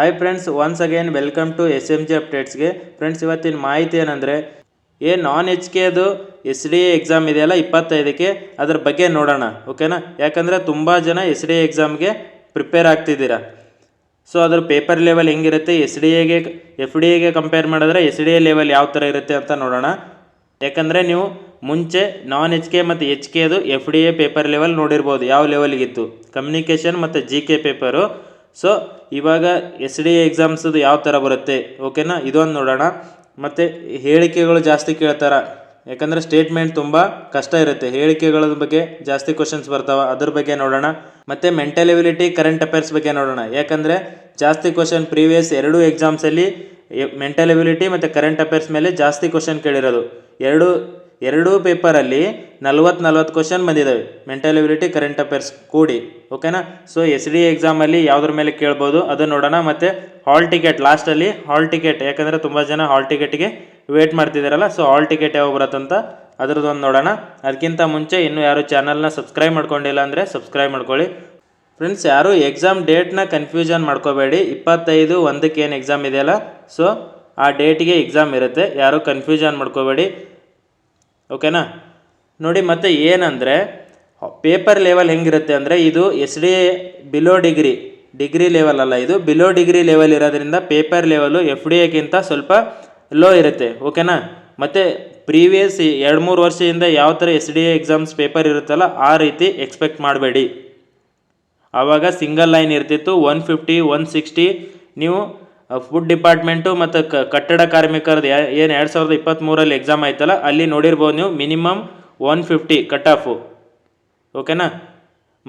Hi friends once again welcome to S M G ಅಪ್ಡೇಟ್ಸ್ಗೆ friends ಇವತ್ತಿನ ಮಾಹಿತಿ ಏನಂದರೆ, ಏ ನಾನ್ ಎಚ್ ಕೆದು ಎಸ್ ಡಿ ಎ ಎಕ್ಸಾಮ್ ಇದೆಯಲ್ಲ ಇಪ್ಪತ್ತೈದಕ್ಕೆ? ಅದ್ರ ಬಗ್ಗೆ ನೋಡೋಣ ಓಕೆನಾ ಯಾಕಂದರೆ ತುಂಬ ಜನ ಎಸ್ ಡಿ ಎ ಎಕ್ಸಾಮ್ಗೆ ಪ್ರಿಪೇರ್ ಆಗ್ತಿದ್ದೀರಾ. ಸೊ ಅದ್ರ ಪೇಪರ್ ಲೆವೆಲ್ ಹೆಂಗಿರುತ್ತೆ ಎಸ್ ಡಿ ಎಗೆ ಎಫ್ ಡಿ ಎಗೆ ಕಂಪೇರ್ ಮಾಡಿದ್ರೆ ಎಸ್ ಡಿ ಎ ಲೆವೆಲ್ ಯಾವ ಥರ ಇರುತ್ತೆ ಅಂತ ನೋಡೋಣ. ಯಾಕಂದರೆ ನೀವು ಮುಂಚೆ ನಾನ್ ಎಚ್ ಕೆ ಮತ್ತು H ಕೆದು F D A paper level ನೋಡಿರ್ಬೋದು, ಯಾವ ಲೆವೆಲ್ಗಿತ್ತು ಕಮ್ಯುನಿಕೇಷನ್ ಮತ್ತು ಜಿ ಕೆ ಪೇಪರು ಸೊ ಇವಾಗ ಎಸ್ ಡಿ ಎ ಎಕ್ಸಾಮ್ಸದು ಯಾವ ಥರ ಬರುತ್ತೆ? ಓಕೆನಾ ಇದೊಂದು ನೋಡೋಣ. ಮತ್ತು ಹೇಳಿಕೆಗಳು ಜಾಸ್ತಿ ಕೇಳ್ತಾರೆ. ಯಾಕಂದರೆ ಸ್ಟೇಟ್ಮೆಂಟ್ ತುಂಬ ಕಷ್ಟ ಇರುತ್ತೆ. ಹೇಳಿಕೆಗಳ ಬಗ್ಗೆ ಜಾಸ್ತಿ ಕ್ವಶನ್ಸ್ ಬರ್ತಾವೆ. ಅದ್ರ ಬಗ್ಗೆ ನೋಡೋಣ. ಮತ್ತು ಮೆಂಟಲ್ ಎಬಿಲಿಟಿ ಕರೆಂಟ್ ಅಫೇರ್ಸ್ ಬಗ್ಗೆ ನೋಡೋಣ. ಯಾಕಂದರೆ ಜಾಸ್ತಿ ಕ್ವಶನ್ ಪ್ರೀವಿಯಸ್ ಎರಡೂ ಎಕ್ಸಾಮ್ಸಲ್ಲಿ ಮೆಂಟಲ್ ಎಬಿಲಿಟಿ ಮತ್ತು ಕರೆಂಟ್ ಅಫೇರ್ಸ್ ಮೇಲೆ ಜಾಸ್ತಿ ಕ್ವಶನ್ ಕೇಳಿರೋದು. ಎರಡು ಎರಡೂ ಪೇಪರಲ್ಲಿ ನಲ್ವತ್ತು ನಲ್ವತ್ತು ಕ್ವಶನ್ ಬಂದಿದ್ದಾವೆ ಮೆಂಟಲ್ ಎಬಿಲಿಟಿ ಕರೆಂಟ್ ಅಫೇರ್ಸ್ ಕೂಡಿ ಓಕೆನಾ ಸೊ ಎಸ್ ಡಿ ಎಕ್ಸಾಮಲ್ಲಿ ಯಾವುದ್ರ ಮೇಲೆ ಕೇಳ್ಬೋದು? ಅದು ನೋಡೋಣ. ಮತ್ತು ಹಾಲ್ ಟಿಕೆಟ್ ಲಾಸ್ಟಲ್ಲಿ ಹಾಲ್ ಟಿಕೆಟ್ ಯಾಕಂದರೆ ತುಂಬ ಜನ ಹಾಲ್ ಟಿಕೆಟ್ಗೆ ವೇಟ್ ಮಾಡ್ತಿದ್ದಾರಲ್ಲ ಸೊ ಹಾಲ್ ಟಿಕೆಟ್ ಯಾವಾಗ ಬರುತ್ತಂತ ಅದ್ರದ್ದೊಂದು ನೋಡೋಣ. ಅದಕ್ಕಿಂತ ಮುಂಚೆ ಇನ್ನೂ ಯಾರು ಚಾನಲ್ನ ಸಬ್ಸ್ಕ್ರೈಬ್ ಮಾಡ್ಕೊಂಡಿಲ್ಲ ಅಂದರೆ ಸಬ್ಸ್ಕ್ರೈಬ್ ಮಾಡ್ಕೊಳ್ಳಿ. ಫ್ರೆಂಡ್ಸ್ ಯಾರು ಎಕ್ಸಾಮ್ ಡೇಟ್ನ ಕನ್ಫ್ಯೂಷನ್ ಮಾಡ್ಕೋಬೇಡಿ. ಇಪ್ಪತ್ತೈದು ಒಂದಕ್ಕೆ ಏನು ಎಕ್ಸಾಮ್ ಇದೆಯಲ್ಲ ಸೊ ಆ ಡೇಟಿಗೆ ಎಕ್ಸಾಮ್ ಇರುತ್ತೆ. ಯಾರು ಕನ್ಫ್ಯೂಷನ್ ಮಾಡ್ಕೋಬೇಡಿ. ಓಕೆನಾ? ನೋಡಿ ಮತ್ತೆ ಏನಂದರೆ, ಪೇಪರ್ ಲೆವೆಲ್ ಹೆಂಗಿರುತ್ತೆ ಅಂದರೆ ಇದು S D below degree degree level ಅಲ್ಲ ಇದು, ಬಿಲೋ ಡಿಗ್ರಿ ಲೆವೆಲ್ ಇರೋದ್ರಿಂದ ಪೇಪರ್ ಲೆವೆಲು ಎಫ್ ಡಿ ಎಗಿಂತ ಸ್ವಲ್ಪ ಲೋ ಇರುತ್ತೆ, ಓಕೆನಾ? ಮತ್ತು ಪ್ರೀವಿಯಸ್ ಎರಡು ಮೂರು ವರ್ಷದಿಂದ ಯಾವ ಥರ S D A exams paper ಇರುತ್ತಲ್ಲ ಆ ರೀತಿ ಎಕ್ಸ್ಪೆಕ್ಟ್ ಮಾಡಬೇಡಿ. ಆವಾಗ ಸಿಂಗಲ್ ಲೈನ್ ಇರ್ತಿತ್ತು, ಒನ್ ಫಿಫ್ಟಿ, ಒನ್ ಸಿಕ್ಸ್ಟಿ, ನೀವು ಫುಡ್ ಡಿಪಾರ್ಟ್ಮೆಂಟು ಮತ್ತು ಕಟ್ಟಡ ಕಾರ್ಮಿಕರದ್ದು ಏನು ಎರಡು ಸಾವಿರದ ಇಪ್ಪತ್ತ್ಮೂರಲ್ಲಿ ಎಕ್ಸಾಮ್ ಆಯ್ತಲ್ಲ, ಅಲ್ಲಿ ನೋಡಿರ್ಬೋದು ನೀವು minimum one fifty cut off ಓಕೆನಾ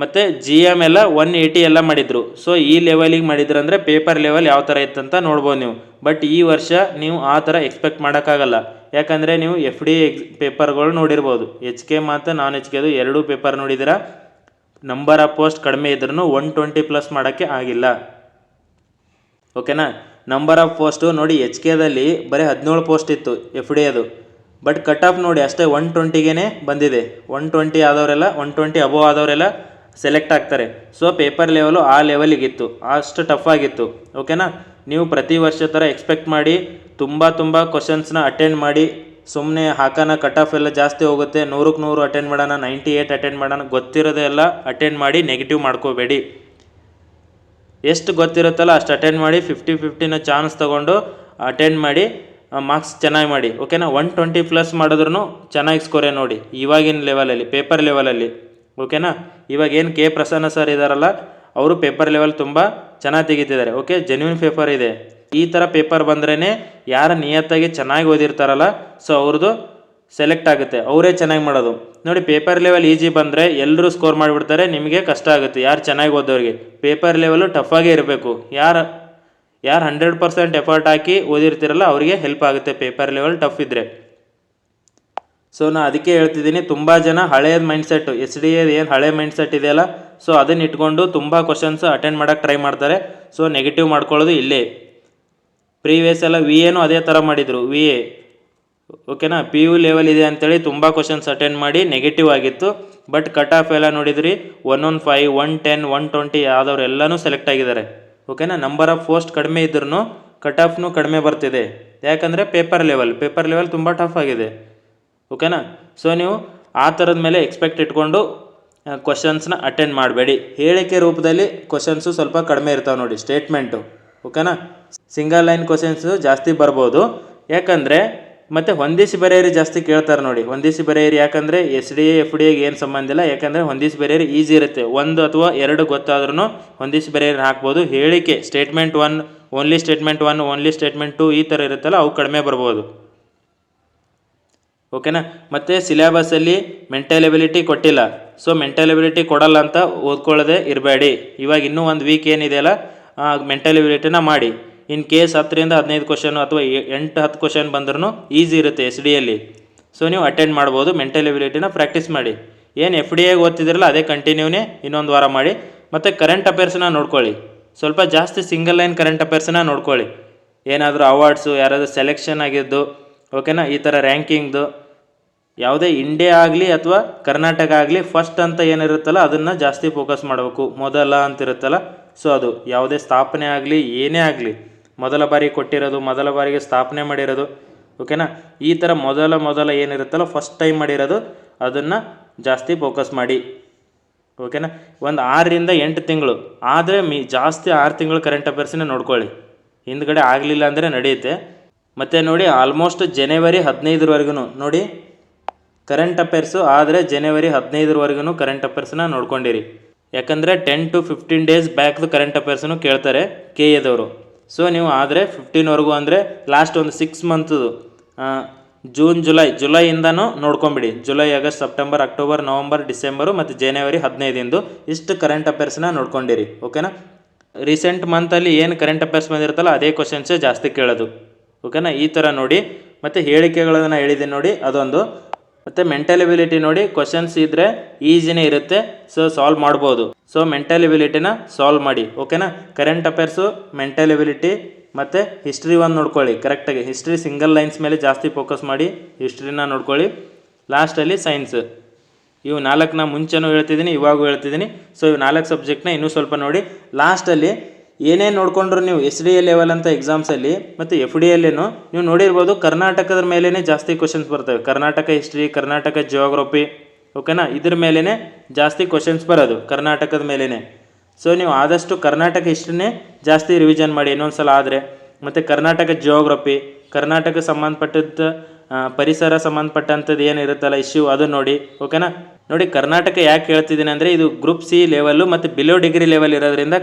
ಮತ್ತು ಜಿ ಎಂ ಎಲ್ಲ ಒನ್ ಏಯ್ಟಿ ಎಲ್ಲ ಮಾಡಿದರು. ಸೊ ಈ ಲೆವೆಲಿಗೆ ಮಾಡಿದ್ರು ಅಂದರೆ ಪೇಪರ್ ಲೆವೆಲ್ ಯಾವ ಥರ ಇತ್ತಂತ ನೋಡ್ಬೋದು ನೀವು. ಬಟ್ ಈ ವರ್ಷ ನೀವು ಆ ಥರ ಎಕ್ಸ್ಪೆಕ್ಟ್ ಮಾಡೋಕ್ಕಾಗಲ್ಲ. ಯಾಕಂದರೆ ನೀವು ಎಫ್ ಡಿ ಎಕ್ಸ್ ಪೇಪರ್ಗಳು ನೋಡಿರ್ಬೋದು. ಎಚ್ ಕೆ ಮತ್ತು ನಾನ್ ಎಚ್ ಕೆದು ಎರಡೂ ಪೇಪರ್ ನೋಡಿದ್ದೀರಾ ನಂಬರ್ ಆಫ್ ಪೋಸ್ಟ್ ಕಡಿಮೆ ಇದ್ರೂ ಒನ್ ಟ್ವೆಂಟಿ ಪ್ಲಸ್ ಮಾಡೋಕ್ಕೆ ಆಗಿಲ್ಲ. ಓಕೆನಾ ನಂಬರ್ ಆಫ್ ಪೋಸ್ಟು ನೋಡಿ ಎಚ್ ಕೆದಲ್ಲಿ ಬರೀ ಹದಿನೇಳು ಪೋಸ್ಟ್ ಇತ್ತು ಎಫ್ ಡಿ ಅದು ಬಟ್ ಕಟ್ ಆಫ್ ನೋಡಿ ಅಷ್ಟೇ ಒನ್ ಟ್ವೆಂಟಿಗೇ ಬಂದಿದೆ. ಒನ್ ಟ್ವೆಂಟಿ ಆದವರೆಲ್ಲ ಒನ್ ಟ್ವೆಂಟಿ ಅಬೋವ್ ಆದವರೆಲ್ಲ ಸೆಲೆಕ್ಟ್ ಆಗ್ತಾರೆ. ಸೊ ಪೇಪರ್ ಲೆವೆಲು ಆ ಲೆವೆಲಿಗಿತ್ತು ಅಷ್ಟು ಟಫ್ ಆಗಿತ್ತು. ಓಕೆನಾ ನೀವು ಪ್ರತಿ ವರ್ಷ ಥರ ಎಕ್ಸ್ಪೆಕ್ಟ್ ಮಾಡಿ, ತುಂಬ ತುಂಬ ಕ್ವಶನ್ಸ್ನ ಅಟೆಂಡ್ ಮಾಡಿ ಸುಮ್ಮನೆ ಹಾಕೋಣ ಕಟ್ ಆಫ್ ಎಲ್ಲ ಜಾಸ್ತಿ ಹೋಗುತ್ತೆ. ನೂರಕ್ಕೆ ನೂರು ಅಟೆಂಡ್ ಮಾಡೋಣ ನೈಂಟಿ ಏಯ್ಟ್ ಅಟೆಂಡ್ ಮಾಡೋಣ ಗೊತ್ತಿರೋದೆಲ್ಲ ಅಟೆಂಡ್ ಮಾಡಿ ನೆಗೆಟಿವ್ ಮಾಡ್ಕೋಬೇಡಿ. ಎಷ್ಟು ಗೊತ್ತಿರುತ್ತಲ್ಲ ಅಷ್ಟು ಅಟೆಂಡ್ ಮಾಡಿ ಫಿಫ್ಟಿ ಫಿಫ್ಟಿನ ಚಾನ್ಸ್ ತೊಗೊಂಡು ಅಟೆಂಡ್ ಮಾಡಿ ಮಾರ್ಕ್ಸ್ ಚೆನ್ನಾಗಿ ಮಾಡಿ. ಓಕೆನಾ ಒನ್ ಟ್ವೆಂಟಿ ಪ್ಲಸ್ ಮಾಡಿದ್ರೂ ಚೆನ್ನಾಗಿ ಸ್ಕೋರೆ ನೋಡಿ. ಇವಾಗಿನ ಲೆವೆಲಲ್ಲಿ ಪೇಪರ್ ಲೆವೆಲಲ್ಲಿ ಓಕೆನಾ ಇವಾಗ ಏನು ಕೆ ಪ್ರಸನ್ನ ಸರ್ ಇದ್ದಾರಲ್ಲ ಅವರು ಪೇಪರ್ ಲೆವೆಲ್ ತುಂಬ ಚೆನ್ನಾಗಿ ತೆಗಿತಿದ್ದಾರೆ. ಓಕೆ ಜೆನ್ಯೂನ್ ಪೇಪರ್ ಇದೆ. ಈ ಥರ ಪೇಪರ್ ಬಂದ್ರೇ ಯಾರು ನಿಯತ್ತಾಗಿ ಚೆನ್ನಾಗಿ ಓದಿರ್ತಾರಲ್ಲ ಸೊ ಅವ್ರದ್ದು ಸೆಲೆಕ್ಟ್ ಆಗುತ್ತೆ. ಅವರೇ ಚೆನ್ನಾಗಿ ಮಾಡೋದು. ನೋಡಿ ಪೇಪರ್ ಲೆವೆಲ್ ಈಜಿ ಬಂದರೆ ಎಲ್ಲರೂ ಸ್ಕೋರ್ ಮಾಡಿಬಿಡ್ತಾರೆ, ನಿಮಗೆ ಕಷ್ಟ ಆಗುತ್ತೆ. ಯಾರು ಚೆನ್ನಾಗಿ ಓದೋರಿಗೆ ಪೇಪರ್ ಲೆವೆಲು ಟಫಾಗೇ ಇರಬೇಕು. ಯಾರು ಯಾರು ಹಂಡ್ರೆಡ್ ಪರ್ಸೆಂಟ್ ಎಫರ್ಟ್ ಹಾಕಿ ಓದಿರ್ತೀರಲ್ಲ, ಅವರಿಗೆ ಹೆಲ್ಪ್ ಆಗುತ್ತೆ. ಪೇಪರ್ ಲೆವೆಲ್ ಟಫ್ ಇದ್ದರೆ ಸೊ ನಾನು ಅದಕ್ಕೆ ಹೇಳ್ತಿದ್ದೀನಿ, ತುಂಬ ಜನ ಹಳೆಯದ ಮೈಂಡ್ಸೆಟ್ಟು ಎಸ್ ಡಿ ಎದು ಏನು ಹಳೆ ಮೈಂಡ್ಸೆಟ್ ಇದೆಯಲ್ಲ ಸೊ ಅದನ್ನ ಇಟ್ಕೊಂಡು ತುಂಬ ಕ್ವಶನ್ಸ್ ಅಟೆಂಡ್ ಮಾಡೋಕ್ಕೆ ಟ್ರೈ ಮಾಡ್ತಾರೆ. ಸೊ ನೆಗೆಟಿವ್ ಮಾಡ್ಕೊಳ್ಳೋದು ಇಲ್ಲೇ. ಪ್ರೀವಿಯಸ್ ಎಲ್ಲ ವಿ ಎನೂ ಅದೇ ಥರ ಮಾಡಿದರು. ವಿ ಎ ಓಕೆನಾ ಪಿ ಯು ಲೆವೆಲ್ ಇದೆ ಅಂತೇಳಿ ತುಂಬ ಕ್ವಶನ್ಸ್ ಅಟೆಂಡ್ ಮಾಡಿ ನೆಗೆಟಿವ್ ಆಗಿತ್ತು. ಬಟ್ ಕಟ್ ಆಫ್ ಎಲ್ಲ ನೋಡಿದ್ರಿ one one five one ten one twenty ಆದವ್ರು ಎಲ್ಲನೂ ಸೆಲೆಕ್ಟ್ ಆಗಿದ್ದಾರೆ. ಓಕೆನಾ ನಂಬರ್ ಆಫ್ ಪೋಸ್ಟ್ ಕಡಿಮೆ ಇದ್ರೂ ಕಟ್ ಆಫ್ನು ಕಡಿಮೆ ಬರ್ತಿದೆ. ಯಾಕಂದರೆ ಪೇಪರ್ ಲೆವೆಲ್ ಪೇಪರ್ ಲೆವೆಲ್ ತುಂಬ ಟಫ್ ಆಗಿದೆ. ಓಕೆನಾ ಸೊ ನೀವು ಆ ಥರದ ಮೇಲೆ ಎಕ್ಸ್ಪೆಕ್ಟ್ ಇಟ್ಕೊಂಡು ಕ್ವಶನ್ಸ್ನ ಅಟೆಂಡ್ ಮಾಡಬೇಡಿ. ಹೇಳಿಕೆ ರೂಪದಲ್ಲಿ ಕ್ವಶನ್ಸು ಸ್ವಲ್ಪ ಕಡಿಮೆ ಇರ್ತಾವೆ ನೋಡಿ ಸ್ಟೇಟ್ಮೆಂಟು ಓಕೆನಾ ಸಿಂಗಲ್ ಲೈನ್ ಕ್ವಶನ್ಸು ಜಾಸ್ತಿ ಬರ್ಬೋದು. ಯಾಕಂದರೆ ಮತ್ತು ಹೊಂದಿಸಿ ಬರೆಯರಿ ಜಾಸ್ತಿ ಕೇಳ್ತಾರೆ ನೋಡಿ. ಹೊಂದಿಸಿ ಬರೆಯರಿ ಯಾಕಂದರೆ ಎಸ್ ಡಿ ಎಫ್ ಡಿ ಎಗೆ ಏನು ಸಂಬಂಧ ಇಲ್ಲ. ಯಾಕಂದರೆ ಹೊಂದಿಸಿ ಬರೆಯರಿ ಈಸಿ ಇರುತ್ತೆ. ಒಂದು ಅಥವಾ ಎರಡು ಗೊತ್ತಾದ್ರೂ ಹೊಂದಿಸಿ ಬರೆಯರಿ ಹಾಕ್ಬೋದು. ಹೇಳಿಕೆ statement one only statement one only statement two ಈ ಥರ ಇರುತ್ತಲ್ಲ, ಅವು ಕಡಿಮೆ ಬರ್ಬೋದು. ಓಕೆನಾ ಮತ್ತು ಸಿಲೆಬಸಲ್ಲಿ ಮೆಂಟಲ್ ಎಬಿಲಿಟಿ ಕೊಟ್ಟಿಲ್ಲ. ಸೊ ಮೆಂಟಲ್ ಎಬಿಲಿಟಿ ಕೊಡಲ್ಲ ಅಂತ ಓದ್ಕೊಳ್ಳೋದೇ ಇರಬೇಡಿ. ಇವಾಗ ಇನ್ನೂ ಒಂದು ವೀಕ್ ಏನಿದೆಯಲ್ಲ ಮೆಂಟಲ್ ಎಬಿಲಿಟಿನ ಮಾಡಿ. ಇನ್ ಕೇಸ್ ಹತ್ತರಿಂದ ಹದಿನೈದು ಕ್ವಶನ್ ಅಥವಾ ಎಂಟು, ಹತ್ತು ಕ್ವಶನ್ ಬಂದ್ರೂ ಈಸಿ ಇರುತ್ತೆ ಎಸ್ ಡಿಯಲ್ಲಿ ಸೊ ನೀವು ಅಟೆಂಡ್ ಮಾಡ್ಬೋದು ಮೆಂಟಲ್ ಎಬಿಲಿಟಿನ ಪ್ರಾಕ್ಟೀಸ್ ಮಾಡಿ. ಏನು ಎಫ್ ಡಿ ಎಗೆ ಓದ್ತಿದ್ರಲ್ಲ, ಅದೇ ಕಂಟಿನ್ಯೂನೇ ಇನ್ನೊಂದು ವಾರ ಮಾಡಿ. ಮತ್ತು ಕರೆಂಟ್ ಅಫೇರ್ಸ್ನ ನೋಡ್ಕೊಳ್ಳಿ. ಸ್ವಲ್ಪ ಜಾಸ್ತಿ ಸಿಂಗಲ್ ಲೈನ್ ಕರೆಂಟ್ ಅಫೇರ್ಸ್ನ ನೋಡ್ಕೊಳ್ಳಿ. ಏನಾದರೂ ಅವಾರ್ಡ್ಸು ಯಾರಾದರೂ ಸೆಲೆಕ್ಷನ್ ಆಗಿದ್ದು ಓಕೆನಾ ಈ ಥರ ರ್ಯಾಂಕಿಂಗ್ದು ಯಾವುದೇ ಇಂಡಿಯಾ ಆಗಲಿ ಅಥವಾ ಕರ್ನಾಟಕ ಆಗಲಿ ಫಸ್ಟ್ ಅಂತ ಏನಿರುತ್ತಲ್ಲ, ಅದನ್ನು ಜಾಸ್ತಿ ಫೋಕಸ್ ಮಾಡಬೇಕು. ಮೊದಲ ಅಂತ ಇರುತ್ತಲ್ಲ ಸೊ ಅದು ಯಾವುದೇ ಸ್ಥಾಪನೆ ಆಗಲಿ, ಏನೇ ಆಗಲಿ. ಮೊದಲ ಬಾರಿ ಕೊಟ್ಟಿರೋದು, ಮೊದಲ ಬಾರಿಗೆ ಸ್ಥಾಪನೆ ಮಾಡಿರೋದು. ಓಕೆನಾ ಈ ಥರ ಮೊದಲ ಮೊದಲ ಏನಿರುತ್ತಲ್ಲ ಫಸ್ಟ್ ಟೈಮ್ ಮಾಡಿರೋದು, ಅದನ್ನು ಜಾಸ್ತಿ ಫೋಕಸ್ ಮಾಡಿ. ಓಕೆನಾ ಒಂದು ಆರರಿಂದ ಎಂಟು ತಿಂಗಳು. ಆದರೆ ಮೀ, ಜಾಸ್ತಿ ಆರು ತಿಂಗಳು ಕರೆಂಟ್ ಅಫೇರ್ಸನ್ನೇ ನೋಡ್ಕೊಳ್ಳಿ. ಹಿಂದ್ಗಡೆ ಆಗಲಿಲ್ಲ ಅಂದರೆ ನಡೆಯುತ್ತೆ. ಮತ್ತು ನೋಡಿ ಆಲ್ಮೋಸ್ಟ್ ಜನವರಿ ಹದಿನೈದರವರೆಗೂ ನೋಡಿ. ಕರೆಂಟ್ ಅಫೇರ್ಸು ಆದರೆ ಜನವರಿ ಹದಿನೈದರವರೆಗೂ ಕರೆಂಟ್ ಅಫೇರ್ಸನ್ನ ನೋಡ್ಕೊಂಡಿರಿ. ಯಾಕಂದರೆ ಟೆನ್ ಟು ಫಿಫ್ಟೀನ್ ಡೇಸ್ ಬ್ಯಾಕ್ದು ಕರೆಂಟ್ ಅಫೇರ್ಸನ್ನು ಕೇಳ್ತಾರೆ ಕೆ ಎದವರು ಸೊ ನೀವು ಆದರೆ ಫಿಫ್ಟೀನ್ವರೆಗೂ ಅಂದರೆ ಲಾಸ್ಟ್ ಒಂದು ಸಿಕ್ಸ್ ಮಂತ್ದು ಜೂನ್ ಜುಲೈ ಜುಲೈಯಿಂದನೂ ನೋಡ್ಕೊಂಬಿಡಿ. July August September October November December ಮತ್ತು ಜನವರಿ ಹದಿನೈದಿಂದು ಇಷ್ಟು ಕರೆಂಟ್ ಅಫೇರ್ಸ್ನ ನೋಡ್ಕೊಂಡಿರಿ ಓಕೆನಾ ರೀಸೆಂಟ್ ಮಂತಲ್ಲಿ ಏನು ಕರೆಂಟ್ ಅಫೇರ್ಸ್ ಬಂದಿರುತ್ತಲ್ಲ, ಅದೇ ಕ್ವಶನ್ಸೇ ಜಾಸ್ತಿ ಕೇಳೋದು ಓಕೆನಾ ಈ ಥರ ನೋಡಿ, ಮತ್ತು ಹೇಳಿಕೆಗಳನ್ನು ಹೇಳಿದ್ದೀನಿ ನೋಡಿ, ಅದೊಂದು ಮತ್ತು ಮೆಂಟಲ್ ಎಬಿಲಿಟಿ ನೋಡಿ ಕ್ವಶನ್ಸ್ ಇದ್ದರೆ ಈಸಿನೇ ಇರುತ್ತೆ. ಸೊ ಸಾಲ್ವ್ ಮಾಡ್ಬೋದು. ಸೊ ಮೆಂಟಲ್ ಎಬಿಲಿಟಿನ ಸಾಲ್ವ್ ಮಾಡಿ. ಓಕೆನಾ ಕರೆಂಟ್ ಅಫೇರ್ಸು ಮೆಂಟಲ್ ಎಬಿಲಿಟಿ ಮತ್ತು ಹಿಸ್ಟ್ರಿ ಒಂದು ನೋಡ್ಕೊಳ್ಳಿ. ಕರೆಕ್ಟಾಗಿ ಹಿಸ್ಟ್ರಿ ಸಿಂಗಲ್ ಲೈನ್ಸ್ ಮೇಲೆ ಜಾಸ್ತಿ ಫೋಕಸ್ ಮಾಡಿ ಹಿಸ್ಟ್ರಿನ ನೋಡ್ಕೊಳ್ಳಿ. ಲಾಸ್ಟಲ್ಲಿ ಸೈನ್ಸ್ ಇವು ನಾಲ್ಕನ್ನ ಮುಂಚೆನೂ ಹೇಳ್ತಿದ್ದೀನಿ, ಇವಾಗೂ ಹೇಳ್ತಿದ್ದೀನಿ. ಸೊ ಇವು ನಾಲ್ಕು ಸಬ್ಜೆಕ್ಟ್ನ ಇನ್ನೂ ಸ್ವಲ್ಪ ನೋಡಿ. ಲಾಸ್ಟಲ್ಲಿ ಏನೇನು ನೋಡ್ಕೊಂಡ್ರು ನೀವು ಎಸ್ ಡಿ ಎ ಲೆವೆಲ್ ಅಂತ ಎಕ್ಸಾಮ್ಸಲ್ಲಿ ಮತ್ತು ಎಫ್ ಡಿ ಎಲ್ಲೇನು ನೀವು ನೋಡಿರ್ಬೋದು ಕರ್ನಾಟಕದ ಮೇಲೇ ಜಾಸ್ತಿ ಕ್ವಶನ್ಸ್ ಬರ್ತವೆ. ಕರ್ನಾಟಕ ಹಿಸ್ಟ್ರಿ ಕರ್ನಾಟಕ ಜಿಯೋಗ್ರಫಿ ಓಕೆನಾ ಇದ್ರ ಮೇಲೇ ಜಾಸ್ತಿ ಕ್ವಶನ್ಸ್ ಬರೋದು ಕರ್ನಾಟಕದ ಮೇಲೇ ಸೊ ನೀವು ಆದಷ್ಟು ಕರ್ನಾಟಕ ಹಿಸ್ಟ್ರಿನೇ ಜಾಸ್ತಿ ರಿವಿಷನ್ ಮಾಡಿ. ಇನ್ನೊಂದು ಸಲ ಆದರೆ ಮತ್ತು ಕರ್ನಾಟಕ ಜಿಯೋಗ್ರಫಿ ಕರ್ನಾಟಕ ಸಂಬಂಧಪಟ್ಟದ್ದು ಆ, ಪರಿಸರ ಸಂಬಂಧಪಟ್ಟಂಥದ್ದು ಏನಿರುತ್ತಲ್ಲ ಇಶ್ಯೂ ಅದು ನೋಡಿ ಓಕೆನಾ ನೋಡಿ ಕರ್ನಾಟಕ ಯಾಕೆ ಹೇಳ್ತಿದ್ದೀನಿ ಅಂದರೆ ಇದು ಗ್ರೂಪ್ ಸಿ ಲೆವೆಲ್ಲು ಮತ್ತು ಬಿಲೋ ಡಿಗ್ರಿ ಲೆವೆಲ್ ಇರೋದ್ರಿಂದ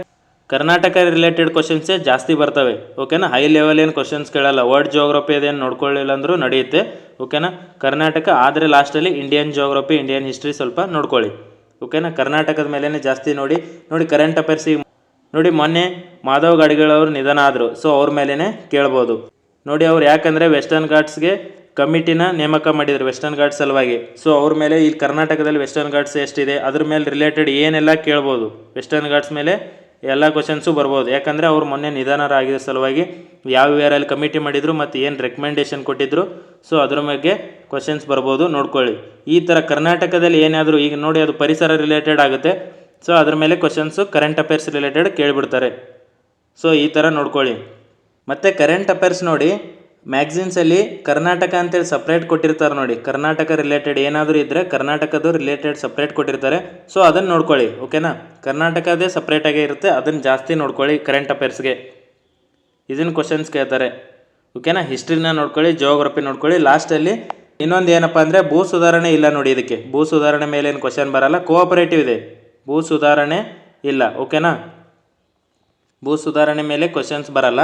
ಕರ್ನಾಟಕ ರಿಲೇಟೆಡ್ ಕ್ವಶನ್ಸೇ ಜಾಸ್ತಿ ಬರ್ತವೆ ಓಕೆನಾ ಹೈ ಲೆವೆಲ್ ಏನು ಕ್ವಶನ್ಸ್ ಕೇಳಲ್ಲ ವರ್ಲ್ಡ್ ಜೋಗ್ರಫಿ ಅದೇನು ನೋಡ್ಕೊಳ್ಳಿಲ್ಲ ಅಂದರೂ ನಡೆಯುತ್ತೆ ಓಕೆನಾ ಕರ್ನಾಟಕ ಆದರೆ ಲಾಸ್ಟಲ್ಲಿ ಇಂಡಿಯನ್ ಜೋಗ್ರಫಿ ಇಂಡಿಯನ್ ಹಿಸ್ಟ್ರಿ ಸ್ವಲ್ಪ ನೋಡ್ಕೊಳ್ಳಿ ಓಕೆನಾ ಕರ್ನಾಟಕದ ಮೇಲೇ ಜಾಸ್ತಿ ನೋಡಿ ನೋಡಿ ಕರೆಂಟ್ ಅಫೇರ್ಸಿಗೆ ನೋಡಿ ಮೊನ್ನೆ ಮಾಧವ್ ಗಾಡಿಗಳವರು ನಿಧನ ಆದರು ಸೊ ಅವ್ರ ಮೇಲೇ ಕೇಳ್ಬೋದು. ನೋಡಿ ಅವ್ರು ಯಾಕಂದರೆ ವೆಸ್ಟರ್ನ್ ಘಾಟ್ಸ್ಗೆ ಕಮಿಟಿನ ನೇಮಕ ಮಾಡಿದರು ವೆಸ್ಟರ್ನ್ ಘಾಟ್ಸ್ ಸಲುವಾಗಿ ಸೊ ಅವ್ರ ಮೇಲೆ ಇಲ್ಲಿ ಕರ್ನಾಟಕದಲ್ಲಿ ವೆಸ್ಟರ್ನ್ ಘಾಟ್ಸ್ ಎಷ್ಟಿದೆ, ಅದ್ರ ಮೇಲೆ ರಿಲೇಟೆಡ್ ಏನೆಲ್ಲ ಕೇಳ್ಬೋದು ವೆಸ್ಟರ್ನ್ ಘಾಟ್ಸ್ ಮೇಲೆ ಎಲ್ಲ ಕ್ವಶನ್ಸು ಬರ್ಬೋದು. ಯಾಕಂದರೆ ಅವ್ರು ಮೊನ್ನೆ ನಿಧಾನರಾಗಿದ್ದ ಸಲುವಾಗಿ ಯಾವ ಇಯರಲ್ಲಿ ಕಮಿಟಿ ಮಾಡಿದರು ಮತ್ತು ಏನು ರೆಕಮೆಂಡೇಶನ್ ಕೊಟ್ಟಿದ್ರು. ಸೊ ಅದ್ರ ಬಗ್ಗೆ ಕ್ವಶನ್ಸ್ ಬರ್ಬೋದು, ನೋಡ್ಕೊಳ್ಳಿ. ಈ ಥರ ಕರ್ನಾಟಕದಲ್ಲಿ ಏನಾದರೂ, ಈಗ ನೋಡಿ ಅದು ಪರಿಸರ ರಿಲೇಟೆಡ್ ಆಗುತ್ತೆ. ಸೊ ಅದ್ರ ಮೇಲೆ ಕ್ವಶನ್ಸು ಕರೆಂಟ್ ಅಫೇರ್ಸ್ ರಿಲೇಟೆಡ್ ಕೇಳಿಬಿಡ್ತಾರೆ. ಸೊ ಈ ಥರ ನೋಡ್ಕೊಳ್ಳಿ. ಮತ್ತು ಕರೆಂಟ್ ಅಫೇರ್ಸ್ ನೋಡಿ ಮ್ಯಾಗ್ಝಿನ್ಸಲ್ಲಿ ಕರ್ನಾಟಕ ಅಂತೇಳಿ ಸಪ್ರೇಟ್ ಕೊಟ್ಟಿರ್ತಾರೆ ನೋಡಿ. ಕರ್ನಾಟಕ ರಿಲೇಟೆಡ್ ಏನಾದರೂ ಇದ್ದರೆ ಕರ್ನಾಟಕದ್ದು ರಿಲೇಟೆಡ್ ಸಪ್ರೇಟ್ ಕೊಟ್ಟಿರ್ತಾರೆ. ಸೊ ಅದನ್ನು ನೋಡ್ಕೊಳ್ಳಿ ಓಕೆನಾ ಕರ್ನಾಟಕದೇ ಸಪ್ರೇಟಾಗೇ ಇರುತ್ತೆ, ಅದನ್ನು ಜಾಸ್ತಿ ನೋಡ್ಕೊಳ್ಳಿ ಕರೆಂಟ್ ಅಫೇರ್ಸ್ಗೆ ಇದನ್ನು ಕ್ವಶನ್ಸ್ ಕೇಳ್ತಾರೆ. ಓಕೆನಾ ಹಿಸ್ಟ್ರಿನ ನೋಡ್ಕೊಳ್ಳಿ ಜೋಗ್ರಫಿ ನೋಡ್ಕೊಳ್ಳಿ. ಲಾಸ್ಟಲ್ಲಿ ಇನ್ನೊಂದು ಏನಪ್ಪ ಅಂದರೆ ಭೂ ಸುಧಾರಣೆ ಇಲ್ಲ ನೋಡಿ ಇದಕ್ಕೆ. ಭೂ ಸುಧಾರಣೆ ಮೇಲೆ ಏನು ಕ್ವಶನ್ ಬರಲ್ಲ. ಕೋಆಪರೇಟಿವ್ ಇದೆ. ಭೂ ಸುಧಾರಣೆ ಇಲ್ಲ ಓಕೆನಾ ಭೂ ಸುಧಾರಣೆ ಮೇಲೆ ಕ್ವಶನ್ಸ್ ಬರಲ್ಲ.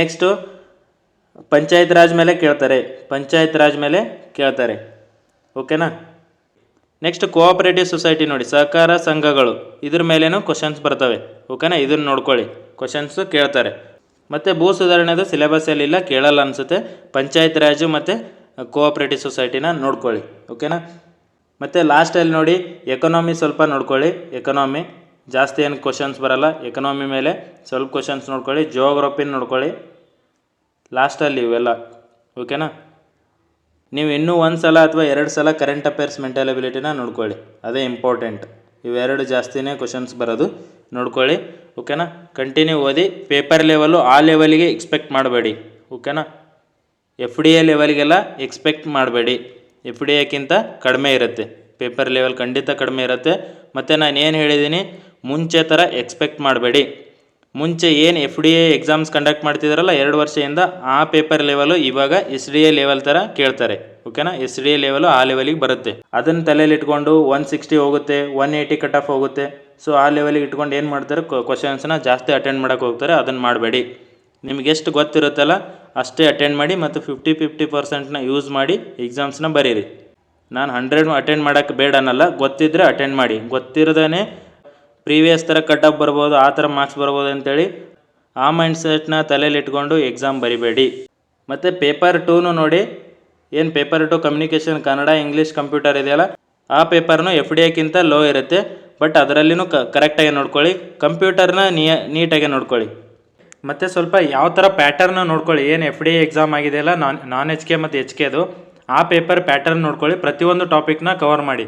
ನೆಕ್ಸ್ಟು ಪಂಚಾಯತ್ ರಾಜ್ ಮೇಲೆ ಕೇಳ್ತಾರೆ. ಪಂಚಾಯತ್ ರಾಜ್ ಮೇಲೆ ಕೇಳ್ತಾರೆ. ಓಕೆನಾ? ನೆಕ್ಸ್ಟ್ ಕೋಆಪರೇಟಿವ್ ಸೊಸೈಟಿ ನೋಡಿ, ಸಹಕಾರ ಸಂಘಗಳು, ಇದ್ರ ಮೇಲೇನು ಕ್ವಶನ್ಸ್ ಬರ್ತವೆ. ಓಕೆನಾ? ಇದನ್ನು ನೋಡ್ಕೊಳ್ಳಿ. ಕ್ವಶನ್ಸು ಕೇಳ್ತಾರೆ. ಮತ್ತು ಭೂ ಸುಧಾರಣೆದು ಸಿಲೆಬಸ್ಸಲ್ಲಿ ಇಲ್ಲ, ಕೇಳಲ್ಲ ಅನಿಸುತ್ತೆ. ಪಂಚಾಯತ್ ರಾಜು ಮತ್ತು ಕೋಆಪರೇಟಿವ್ ಸೊಸೈಟಿನ ನೋಡ್ಕೊಳ್ಳಿ. ಓಕೆನಾ? ಮತ್ತು ಲಾಸ್ಟಲ್ಲಿ ನೋಡಿ ಎಕನಾಮಿ ಸ್ವಲ್ಪ ನೋಡ್ಕೊಳ್ಳಿ. ಎಕನಾಮಿ ಜಾಸ್ತಿ ಏನು ಕ್ವಶನ್ಸ್ ಬರಲ್ಲ. ಎಕನಾಮಿ ಮೇಲೆ ಸ್ವಲ್ಪ ಕ್ವಶನ್ಸ್ ನೋಡ್ಕೊಳ್ಳಿ. ಜೋಗ್ರಫಿನ ನೋಡ್ಕೊಳ್ಳಿ. ಲಾಸ್ಟಲ್ಲಿ ಇವೆಲ್ಲ, ಓಕೆನಾ? ನೀವು ಇನ್ನೂ ಒಂದು ಸಲ ಅಥವಾ ಎರಡು ಸಲ ಕರೆಂಟ್ ಅಫೇರ್ಸ್ ಮೆಂಟಲೆಬಿಲಿಟಿನ ನೋಡ್ಕೊಳ್ಳಿ, ಅದೇ ಇಂಪಾರ್ಟೆಂಟ್ ಇವೆರಡು ಜಾಸ್ತಿನೇ ಕ್ವಶನ್ಸ್ ಬರೋದು, ನೋಡ್ಕೊಳ್ಳಿ, ಓಕೆನಾ? ಕಂಟಿನ್ಯೂ ಓದಿ ಪೇಪರ್ ಲೆವೆಲು ಆ ಲೆವೆಲಿಗೆ ಎಕ್ಸ್ಪೆಕ್ಟ್ ಮಾಡಬೇಡಿ, ಓಕೆನಾ? ಎಫ್ ಡಿ ಎ ಲೆವೆಲ್ಗೆಲ್ಲ ಎಕ್ಸ್ಪೆಕ್ಟ್ ಮಾಡಬೇಡಿ ಎಫ್ ಡಿ ಎಕ್ಕಿಂತ ಕಡಿಮೆ ಇರುತ್ತೆ ಪೇಪರ್ ಲೆವೆಲ್ ಖಂಡಿತ ಕಡಿಮೆ ಇರುತ್ತೆ, ಮತ್ತು ನಾನು ಏನು ಹೇಳಿದ್ದೀನಿ ಮುಂಚೆ ಥರ ಎಕ್ಸ್ಪೆಕ್ಟ್ ಮಾಡಬೇಡಿ. ಮುಂಚೆ ಏನು F D A exams conduct ಮಾಡ್ತಿದ್ದಾರಲ್ಲ ಎರಡು ವರ್ಷದಿಂದ ಆ ಪೇಪರ್ ಲೆವೆಲು ಇವಾಗ ಎಸ್ ಡಿ ಎ ಲೆವೆಲ್ ಥರ ಕೇಳ್ತಾರೆ. ಓಕೆನಾ ಎಸ್ ಡಿ ಎ ಲೆವೆಲು ಆ ಲೆವೆಲಿಗೆ ಬರುತ್ತೆ. ಅದನ್ನು ತಲೆಯಲ್ಲಿ ಇಟ್ಕೊಂಡು ಒನ್ ಸಿಕ್ಸ್ಟಿ ಹೋಗುತ್ತೆ ಒನ್ ಏಯ್ಟಿ ಕಟ್ ಆಫ್ ಹೋಗುತ್ತೆ. ಸೊ ಆ ಲೆವೆಲಿಗೆ ಇಟ್ಕೊಂಡು ಏನು ಮಾಡ್ತಾರೆ? ಕ್ವಶನ್ಸ್ನ ಜಾಸ್ತಿ ಅಟೆಂಡ್ ಮಾಡೋಕೆ ಹೋಗ್ತಾರೆ, ಅದನ್ನು ಮಾಡಬೇಡಿ. ನಿಮ್ಗೆ ಎಷ್ಟು ಗೊತ್ತಿರುತ್ತಲ್ಲ, ಅಷ್ಟೇ ಅಟೆಂಡ್ ಮಾಡಿ ಮತ್ತು ಫಿಫ್ಟಿ ಫಿಫ್ಟಿ ಪರ್ಸೆಂಟ್ನ ಯೂಸ್ ಮಾಡಿ ಎಕ್ಸಾಮ್ಸ್ನ ಬರೀರಿ. ನಾನು ಹಂಡ್ರೆಡ್ ಅಟೆಂಡ್ ಮಾಡೋಕ್ಕೆ ಬೇಡ ಅನ್ನಲ್ಲ ಗೊತ್ತಿದ್ದರೆ ಅಟೆಂಡ್ ಮಾಡಿ. ಗೊತ್ತಿರದೇ ಪ್ರೀವಿಯಸ್ ಥರ ಅಪ್ ಬರ್ಬೋದು, ಆ ಥರ ಮಾರ್ಕ್ಸ್ ಬರ್ಬೋದು ಅಂತೇಳಿ ಆ ಮೈಂಡ್ ಸೆಟ್ನ ತಲೆಯಲ್ಲಿ ಇಟ್ಕೊಂಡು ಎಕ್ಸಾಮ್ ಬರಿಬೇಡಿ. ಮತ್ತು ಪೇಪರ್ ಟೂನು ನೋಡಿ, ಏನು paper two communication Kannada English computer ಇದೆಯಲ್ಲ, ಆ ಪೇಪರ್ನು ಎಫ್ ಡಿ ಎಕ್ಕಿಂತ ಲೋ ಇರುತ್ತೆ ಬಟ್ ಅದರಲ್ಲಿನೂ ಕ ಕರೆಕ್ಟಾಗಿ ನೋಡ್ಕೊಳ್ಳಿ ಕಂಪ್ಯೂಟರ್ನ ನಿಯ ನೀಟಾಗಿ ನೋಡ್ಕೊಳ್ಳಿ. ಮತ್ತು ಸ್ವಲ್ಪ ಯಾವ ಥರ ಪ್ಯಾಟರ್ನ ನೋಡ್ಕೊಳ್ಳಿ, ಏನು ಎಫ್ ಡಿ ಎಕ್ಸಾಮ್ ಆಗಿದೆಯಲ್ಲ, ನಾನ್ ನಾನ್ ಎಚ್ ಕೆ ಮತ್ತು ಎಚ್ ಕೆದು ಆ ಪೇಪರ್ ಪ್ಯಾಟರ್ನ್ ನೋಡ್ಕೊಳ್ಳಿ, ಪ್ರತಿಯೊಂದು ಟಾಪಿಕ್ನ ಕವರ್ ಮಾಡಿ.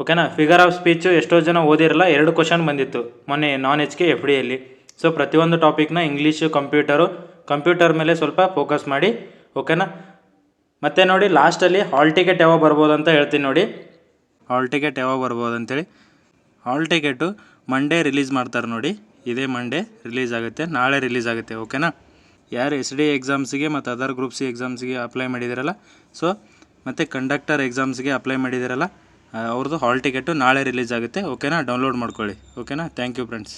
ಓಕೆನಾ ಫಿಗರ್ ಆಫ್ ಸ್ಪೀಚು ಎಷ್ಟೋ ಜನ ಓದಿರಲ್ಲ ಎರಡು ಕ್ವಶನ್ ಬಂದಿತ್ತು ಮೊನ್ನೆ non H K F D ಡಿಯಲ್ಲಿ so ಪ್ರತಿಯೊಂದು ಟಾಪಿಕ್ನ ಇಂಗ್ಲೀಷು ಕಂಪ್ಯೂಟರು ಕಂಪ್ಯೂಟರ್ ಮೇಲೆ ಸ್ವಲ್ಪ ಫೋಕಸ್ ಮಾಡಿ. ಓಕೆನಾ ಮತ್ತೆ ನೋಡಿ ಲಾಸ್ಟಲ್ಲಿ ಹಾಲ್ ಟಿಕೆಟ್ ಯಾವಾಗ ಬರ್ಬೋದು ಅಂತ ಹೇಳ್ತೀನಿ ನೋಡಿ. ಹಾಲ್ ಟಿಕೆಟ್ ಯಾವಾಗ ಬರ್ಬೋದು ಅಂತೇಳಿ. ಹಾಲ್ ಟಿಕೆಟು ಮಂಡೇ ರಿಲೀಸ್ ಮಾಡ್ತಾರೆ ನೋಡಿ. ಇದೇ ಮಂಡೇ ರಿಲೀಸ್ ಆಗುತ್ತೆ. ನಾಳೆ ರಿಲೀಸ್ ಆಗುತ್ತೆ. ಓಕೆನಾ ಯಾರು ಎಸ್ ಡಿ ಎಕ್ಸಾಮ್ಸಿಗೆ ಮತ್ತು ಅದರ್ ಗ್ರೂಪ್ಸಿ ಎಕ್ಸಾಮ್ಸಿಗೆ ಅಪ್ಲೈ ಮಾಡಿದಿರಲ್ಲ? ಸೊ ಮತ್ತು ಕಂಡಕ್ಟರ್ ಎಕ್ಸಾಮ್ಸ್ಗೆ ಅಪ್ಲೈ ಮಾಡಿದ್ದೀರಲ್ಲ ಆ, ಅವ್ರದ್ದು ಹಾಲ್ ಟಿಕೆಟು ನಾಳೆ ರಿಲೀಸ್ ಆಗುತ್ತೆ. ಓಕೆನಾ ಡೌನ್ಲೋಡ್ ಮಾಡ್ಕೊಳ್ಳಿ. ಓಕೆನಾ ಥ್ಯಾಂಕ್ ಯು ಫ್ರೆಂಡ್ಸ್